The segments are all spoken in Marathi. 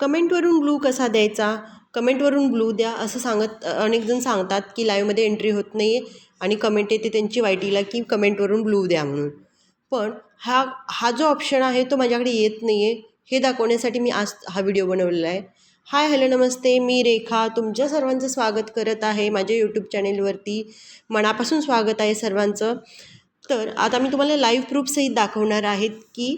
कमेंटवरून ब्लू कसा द्यायचा? कमेंटवरून ब्लू द्या असं सांगत अनेक जण सांगतात की लाईव्हमध्ये एंट्री होत नाही आहे आणि कमेंट येते त्यांची वाईटीला की कमेंटवरून ब्लू द्या म्हणून. पण हा हा जो ऑप्शन आहे तो माझ्याकडे येत नाही आहे हे दाखवण्यासाठी मी आज हा व्हिडिओ बनवलेला आहे. हाय हॅलो नमस्ते. मी रेखा. तुमच्या सर्वांचं स्वागत करत आहे माझ्या यूट्यूब चॅनेलवरती मनापासून स्वागत आहे सर्वांचं. तर आता मी तुम्हाला लाईव्ह प्रूफसहित दाखवणार आहेत की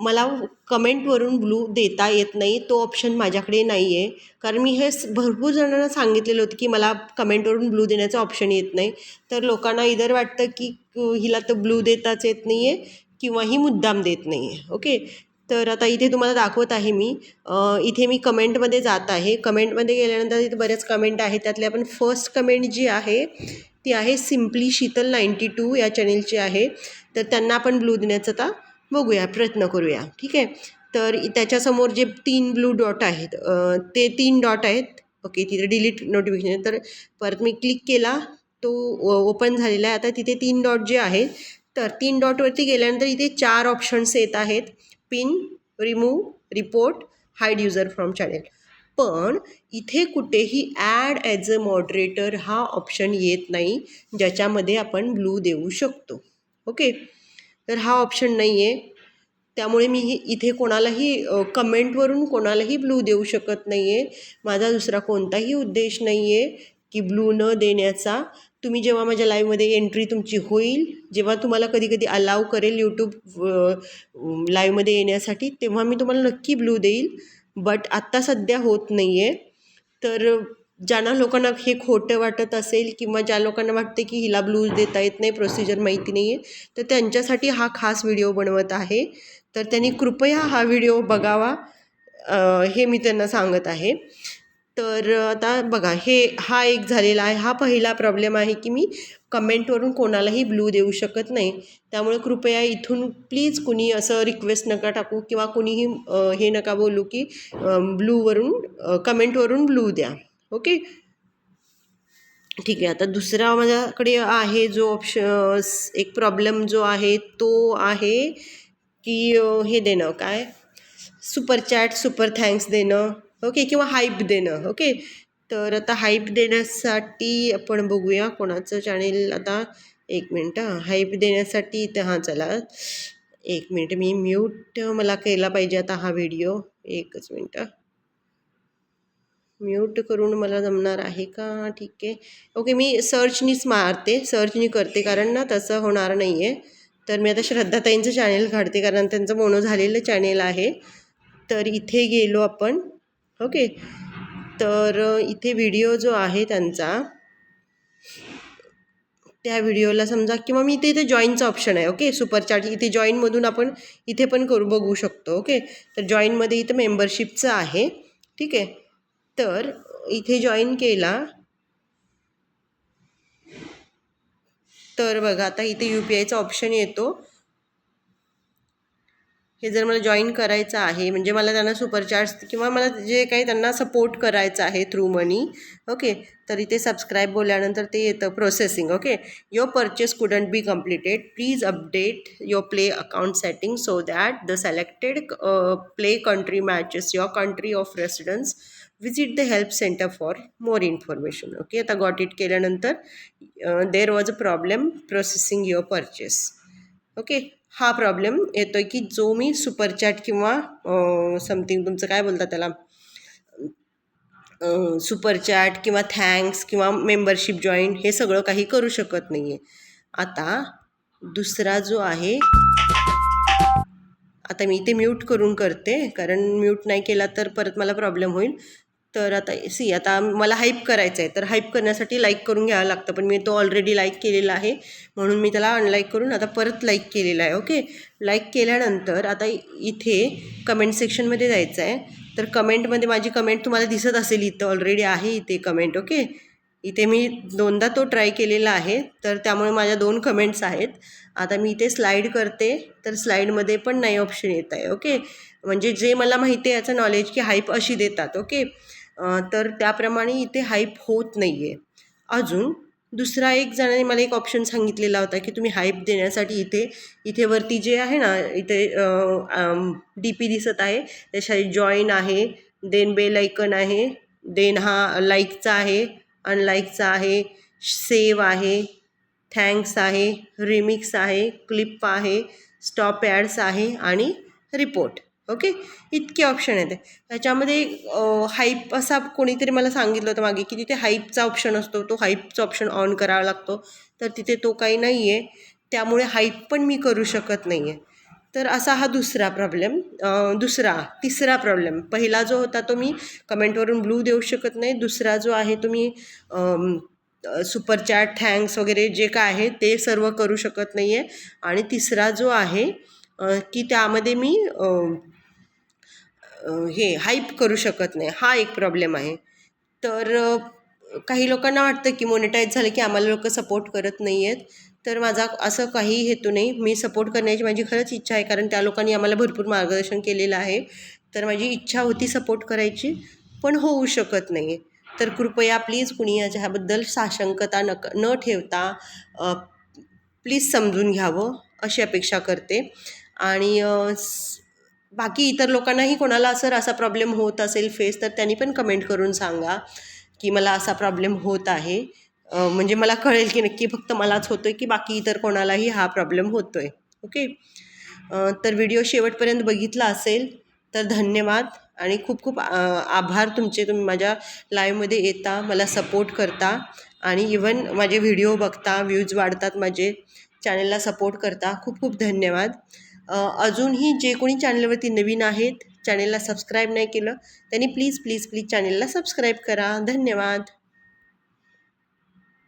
मला कमेंटवरून ब्लू देता येत नाही तो ऑप्शन माझ्याकडे नाही आहे कारण मी हे भरपूर जणांना सांगितलेलं होतं की मला कमेंटवरून ब्लू देण्याचं ऑप्शन येत नाही. तर लोकांना इधर वाटतं की हिला तर ब्लू देताच येत नाही आहे किंवा ही मुद्दाम देत नाही आहे ओके? तर आता इथे तुम्हाला दाखवत आहे मी. इथे मी कमेंटमध्ये जात आहे. कमेंटमध्ये गेल्यानंतर इथे बऱ्याच कमेंट आहेत. त्यातले आपण फर्स्ट कमेंट जी आहे ती आहे सिम्पली शीतल नाईंटी टू या चॅनेलची आहे. तर त्यांना आपण ब्लू देण्याचं आता बघूया प्रयत्न करूया. ठीक आहे? तर त्याच्यासमोर जे तीन ब्लू डॉट आहेत ते तीन डॉट आहेत. ओके तिथे डिलीट नोटिफिकेशन तर परत मी क्लिक केला तो ओपन झालेला आहे. आता तिथे तीन डॉट जे आहेत तर तीन डॉटवरती गेल्यानंतर इथे चार ऑप्शन्स येत आहेत. Pin remove report hide user from channel पण इथे कुठेही ॲड ॲज अ मॉडरेटर हा ऑप्शन येत नाही ज्याच्यामध्ये आपण ब्लू देऊ शकतो. ओके? तर हा ऑप्शन नाही आहे त्यामुळे मी ही इथे कोणालाही कमेंटवरून कोणालाही ब्लू देऊ शकत नाही आहे माझा दुसरा कोणताही उद्देश नाही आहे की ब्लू न देण्याचा. तुम्ही जेव्हा माझ्या लाईव्हमध्ये एंट्री तुमची होईल जेव्हा तुम्हाला कधी कधी अलाव करेल यूट्यूब लाईव्हमध्ये येण्यासाठी तेव्हा मी तुम्हाला नक्की ब्लू देईल. बट आत्ता सध्या होत नाही आहे तर ज्यांना लोकांना हे खोटं वाटत असेल किंवा ज्या लोकांना वाटते की हिला ब्लूज देता येत नाही प्रोसिजर माहिती नाही आहे तर त्यांच्यासाठी हा खास व्हिडिओ बनवत आहे. तर त्यांनी कृपया हा व्हिडिओ बघावा हे मी त्यांना सांगत आहे. तर आता बघा हे हा एक झालेला आहे. हा पहिला प्रॉब्लेम आहे की मी कमेंटवरून कोणालाही ब्लू देऊ शकत नाही. त्यामुळे कृपया इथून प्लीज कुणी असं रिक्वेस्ट नका टाकू किंवा कुणीही हे नका बोलू की ब्लूवरून कमेंटवरून ब्लू द्या. ओके? ठीक आहे आता दुसरा माझ्याकडे आहे जो ऑप्श एक प्रॉब्लेम जो आहे तो आहे की हे देणं काय? सुपर चॅट सुपर थँक्स देणं ओके? किंवा हाईप देणं ओके? तर आता हाईप देण्यासाठी आपण बघूया कोणाचं चॅनेल आता एक मिनटं हाईप देण्यासाठी इथं हां चला. एक मिनटं मी म्यूट मला केला पाहिजे आता हा व्हिडिओ एकच मिनटं म्यूट करून मला जमणार आहे का? ठीक आहे. ओके मी सर्चनीच मारते. सर्चनी करते कारण ना तसं होणार नाही आहे तर मी आता श्रद्धाताईंचं चॅनेल काढते कारण त्यांचं मोनो झालेलं चॅनेल आहे. तर इथे गेलो आपण. ओके. तर इथे व्हिडिओ जो आहे त्यांचा त्या व्हिडिओला समजा किंवा मी इथे इथे जॉईनचं ऑप्शन आहे ओके? सुपर चॅट इथे जॉईनमधून आपण इथे पण करू बघू शकतो ओके? तर जॉईनमध्ये इथं मेंबरशिपचं आहे. ठीक आहे. तर इथे जॉईन केला. तर बघा आता इथे यू पी आयचा ऑप्शन येतो. हे जर मला जॉईन करायचं आहे म्हणजे मला त्यांना सुपरचार्ज किंवा मला जे काही त्यांना सपोर्ट करायचं आहे थ्रू मनी ओके तर इथे सबस्क्राईब बोलल्यानंतर ते येतं processing okay your purchase couldn't be completed please update your play account setting so that the selected play country matches your country of residence visit the help centre for more information okay आता गॉट इट केल्यानंतर there was a problem processing your purchase okay हा प्रॉब्लेम येतो आहे की जो मी सुपर चॅट किंवा समथिंग तुमचं काय बोलतात त्याला? सुपर चॅट किंवा थँक्स किंवा मेंबरशिप जॉईन हे सगळं काही करू शकत नाही आहे आता दुसरा जो आहे आता मी इथे म्यूट करून करते कारण म्यूट नाही केला तर परत मला प्रॉब्लेम होईल. तर आता सी आता मला हाईप करायचं आहे तर हाईप करण्यासाठी लाईक करून घ्यावं लागतं. पण मी तो ऑलरेडी लाईक केलेला आहे. म्हणून मी त्याला अनलाईक करून आता परत लाईक केलेला आहे. ओके लाईक केल्यानंतर आता इथे कमेंट सेक्शनमध्ये जायचं आहे तर कमेंटमध्ये माझी कमेंट तुम्हाला दिसत असेल इथं ऑलरेडी आहे इथे कमेंट ओके इथे मी दोनदा तो ट्राय केलेला आहे. तर त्यामुळे माझ्या दोन कमेंट्स आहेत. आता मी इथे स्लाईड करते. तर स्लाईडमध्ये पण नाही ऑप्शन येत आहे. ओके म्हणजे जे मला माहिती आहे याचं नॉलेज की हाईप अशी देतात. ओके तर त्याप्रमाणे इथे हाईप होत नाही आहे अजून दुसरा एक जणांनी मला एक ऑप्शन सांगितलेला होता की तुम्ही हाईप देण्यासाठी इथे इथे वरती जे आहे ना इथे डी पी दिसत आहे. त्याच्यासाठी जॉईन आहे देन बेल ऐकन आहे देन हा लाईकचा आहे अनलाईकचा आहे सेव आहे थँक्स आहे रिमिक्स आहे क्लिप आहे स्टॉप ॲड्स आहे आणि रिपोर्ट ओके? इतके ऑप्शन आहेत. त्याच्यामध्ये हाईप असा कोणीतरी मला सांगितलं होतं मागे की तिथे हाईपचा ऑप्शन असतो तो हाईपचा ऑप्शन ऑन करावा लागतो. तर तिथे तो काही नाही आहे त्यामुळे हाईप पण मी करू शकत नाही आहे तर असा हा दुसरा प्रॉब्लेम दुसरा तिसरा प्रॉब्लेम पहिला जो होता तो मी कमेंटवरून ब्लू देऊ शकत नाही. दुसरा जो आहे तो मी सुपर चॅट थँक्स वगैरे जे काय आहे ते सर्व करू शकत नाही आहे आणि तिसरा जो आहे की त्यामध्ये मी हे हाईप करू शकत नाही. हा एक प्रॉब्लेम आहे. तर काही लोकांना वाटतं की मोनिटाईज झालं की आम्हाला लोक सपोर्ट करत नाही आहेत तर माझा असं काही हेतू नाही. मी सपोर्ट करण्याची माझी खरंच इच्छा आहे. कारण त्या लोकांनी आम्हाला भरपूर मार्गदर्शन केलेलं आहे. तर माझी इच्छा होती सपोर्ट करायची. पण होऊ शकत नाही तर कृपया प्लीज कुणी याच्याबद्दल साशंकता नक न ठेवता प्लीज समजून घ्यावं अशी अपेक्षा करते. आणि बाकी इतर लोकांनाही कोणाला असं असा प्रॉब्लेम होत असेल फेस तर त्यांनी पण कमेंट करून सांगा की मला असा प्रॉब्लेम होत आहे. म्हणजे मला कळेल की नक्की फक्त मलाच होतो आहे की बाकी इतर कोणालाही हा प्रॉब्लेम होतो आहे ओके तर व्हिडिओ शेवटपर्यंत बघितला असेल तर धन्यवाद आणि खूप खूप आभार तुमचे. तुम्ही माझ्या लाईव्हमध्ये येता मला सपोर्ट करता आणि इवन माझे व्हिडिओ बघता व्ह्यूज वाढतात माझे चॅनलला सपोर्ट करता. खूप खूप धन्यवाद. अजूनही जे कोणी चॅनलवरती नवीन आहेत चॅनलला सबस्क्राईब नाही केलं त्यांनी प्लीज प्लीज प्लीज चॅनलला सबस्क्राईब करा. धन्यवाद.